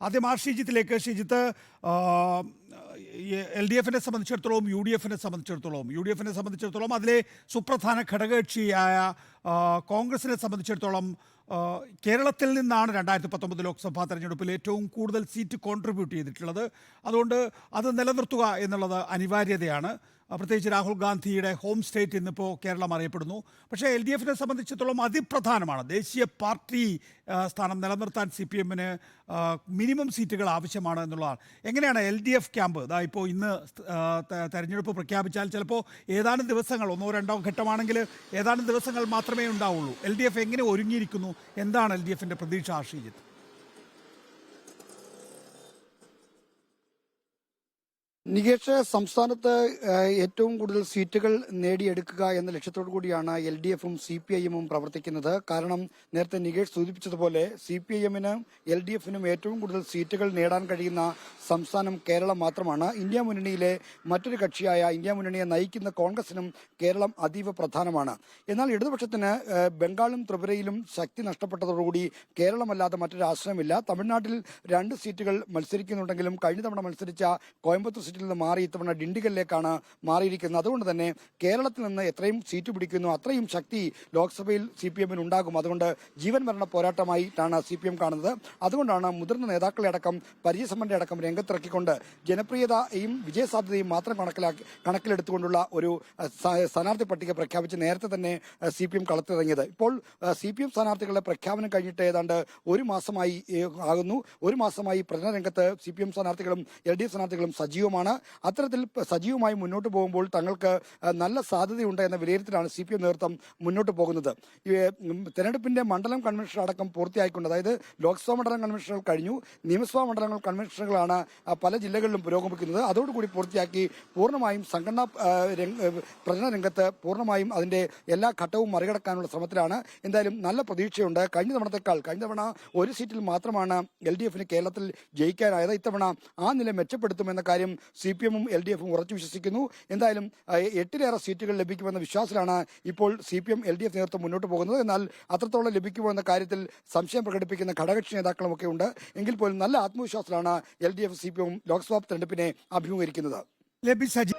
ആദ്യം ആ ഷീജിത്തിലേക്ക് Sheejith L D എഫിനെ സംബന്ധിച്ചിടത്തോളം യു ഡി എഫിനെ സംബന്ധിച്ചിടത്തോളം യു ഡി എഫിനെ സംബന്ധിച്ചിടത്തോളം അതിലെ സുപ്രധാന ഘടകകക്ഷിയായ കോൺഗ്രസിനെ സംബന്ധിച്ചിടത്തോളം കേരളത്തിൽ നിന്നാണ് രണ്ടായിരത്തി പത്തൊമ്പത് ലോക്സഭാ തെരഞ്ഞെടുപ്പിൽ ഏറ്റവും കൂടുതൽ സീറ്റ് കോൺട്രിബ്യൂട്ട് ചെയ്തിട്ടുള്ളത്. അതുകൊണ്ട് അത് നിലനിർത്തുക എന്നുള്ളത് അനിവാര്യതയാണ്. പ്രത്യേകിച്ച് രാഹുൽ ഗാന്ധിയുടെ ഹോം സ്റ്റേറ്റ് ഇന്നിപ്പോൾ കേരളം അറിയപ്പെടുന്നു. പക്ഷേ എൽ ഡി എഫിനെ സംബന്ധിച്ചിടത്തോളം അതിപ്രധാനമാണ്. ദേശീയ പാർട്ടി സ്ഥാനം നിലനിർത്താൻ സി പി എമ്മിന് മിനിമം സീറ്റുകൾ ആവശ്യമാണ് എന്നുള്ളതാണ്. എങ്ങനെയാണ് എൽ ഡി എഫ് ക്യാമ്പ്? ഇതാ ഇപ്പോൾ ഇന്ന് തെരഞ്ഞെടുപ്പ് പ്രഖ്യാപിച്ചാൽ ചിലപ്പോൾ ഏതാനും ദിവസങ്ങൾ ഒന്നോ രണ്ടോ ഘട്ടമാണെങ്കിൽ ഏതാനും ദിവസങ്ങൾ മാത്രമേ ഉണ്ടാവുള്ളൂ. എൽ ഡി എഫ് എങ്ങനെ ഒരുങ്ങിയിരിക്കുന്നു? എന്താണ് എൽ ഡി എഫിന്റെ പ്രതീക്ഷ ആശ്രയിച്ചത് നികേഷ് സംസ്ഥാനത്ത് ഏറ്റവും കൂടുതൽ സീറ്റുകൾ നേടിയെടുക്കുക എന്ന ലക്ഷ്യത്തോടു കൂടിയാണ് എൽ ഡി എഫും സി പി ഐ എമ്മും പ്രവർത്തിക്കുന്നത്. കാരണം നേരത്തെ നികേഷ് സൂചിപ്പിച്ചതുപോലെ സി പി ഐ എമ്മിനും എൽ ഡി എഫിനും ഏറ്റവും കൂടുതൽ സീറ്റുകൾ നേടാൻ കഴിയുന്ന സംസ്ഥാനം കേരളം മാത്രമാണ്. ഇന്ത്യ മുന്നണിയിലെ മറ്റൊരു കക്ഷിയായ ഇന്ത്യ മുന്നണിയെ നയിക്കുന്ന കോൺഗ്രസിനും കേരളം അതീവ പ്രധാനമാണ്. എന്നാൽ ഇടതുപക്ഷത്തിന് ബംഗാളും ത്രിപുരയിലും ശക്തി നഷ്ടപ്പെട്ടതോടുകൂടി കേരളമല്ലാതെ മറ്റൊരു ആശ്രയമില്ല. തമിഴ്നാട്ടിൽ രണ്ട് സീറ്റുകൾ മത്സരിക്കുന്നുണ്ടെങ്കിലും കഴിഞ്ഞ തവണ മത്സരിച്ച കോയമ്പത്തൂർ സീറ്റിൽ നിന്ന് മാറി ഇത്തവണ ഡിണ്ടിഗലിലേക്കാണ് മാറിയിരിക്കുന്നത്. അതുകൊണ്ട് തന്നെ കേരളത്തിൽ നിന്ന് എത്രയും സീറ്റ് പിടിക്കുന്നു അത്രയും ശക്തി ലോക്സഭയിൽ സി പി എമ്മിന് ഉണ്ടാകും. അതുകൊണ്ട് ജീവൻ മരണ പോരാട്ടമായിട്ടാണ് സി പി എം കാണുന്നത്. അതുകൊണ്ടാണ് മുതിർന്ന നേതാക്കളെ അടക്കം പരിചയസമ്പന്റെ അടക്കം രംഗത്തിറക്കിക്കൊണ്ട് ജനപ്രിയതയും വിജയസാധ്യതയും മാത്രം കണക്കിലാക്കി കണക്കിലെടുത്തുകൊണ്ടുള്ള ഒരു സ്ഥാനാർത്ഥി പട്ടിക പ്രഖ്യാപിച്ച് നേരത്തെ തന്നെ സി പി എം കളത്തിറങ്ങിയത്. ഇപ്പോൾ സി പി എം സ്ഥാനാർത്ഥികളുടെ പ്രഖ്യാപനം കഴിഞ്ഞിട്ട് ഏതാണ്ട് ഒരു മാസമായി ആകുന്നു. ഒരു മാസമായി പ്രചരണ രംഗത്ത് സി പി എം സ്ഥാനാർത്ഥികളും എൽ ഡി എഫ് സ്ഥാനാർത്ഥികളും സജീവമാണ്. അത്തരത്തിൽ സജീവമായി മുന്നോട്ട് പോകുമ്പോൾ തങ്ങൾക്ക് നല്ല സാധ്യതയുണ്ട് എന്ന വിലയിരുത്തലാണ് സി പി എം നേതൃത്വം മുന്നോട്ട് പോകുന്നത്. തെരഞ്ഞെടുപ്പിന്റെ മണ്ഡലം കൺവെൻഷൻ അടക്കം പൂർത്തിയായിക്കൊണ്ട് അതായത് ലോക്സഭാ മണ്ഡലം കൺവെൻഷനുകൾ കഴിഞ്ഞു. നിയമസഭാ മണ്ഡലങ്ങൾ കൺവെൻഷനുകളാണ് പല ജില്ലകളിലും പുരോഗമിക്കുന്നത്. അതോടുകൂടി പൂർത്തിയാക്കി പൂർണമായും സംഘടനാ പ്രചരണ രംഗത്ത് പൂർണമായും അതിന്റെ എല്ലാ ഘട്ടവും മറികടക്കാനുള്ള ശ്രമത്തിലാണ്. എന്തായാലും നല്ല പ്രതീക്ഷയുണ്ട്. കഴിഞ്ഞ തവണത്തെക്കാൾ കഴിഞ്ഞ തവണ ഒരു സീറ്റിൽ മാത്രമാണ് എൽ ഡി എഫിന് കേരളത്തിൽ ജയിക്കാനായത്. ഇത്തവണ ആ നില മെച്ചപ്പെടുത്തുമെന്ന കാര്യം സി പി എമ്മും എൽ ഡി എഫും ഉറച്ചു വിശ്വസിക്കുന്നു. എന്തായാലും എട്ടിലേറെ സീറ്റുകൾ ലഭിക്കുമെന്ന വിശ്വാസത്തിലാണ് ഇപ്പോൾ C P M L D F നേതൃത്വം മുന്നോട്ട് പോകുന്നത്. എന്നാൽ അത്രത്തോളം ലഭിക്കുമോ എന്ന കാര്യത്തിൽ സംശയം പ്രകടിപ്പിക്കുന്ന ഘടകകക്ഷി നേതാക്കളുമൊക്കെ ഉണ്ട്. എങ്കിൽ പോലും നല്ല ആത്മവിശ്വാസത്തിലാണ് L D F C P M Lok Sabha തെരഞ്ഞെടുപ്പിനെ അഭിമുഖീകരിക്കുന്നത്. സജി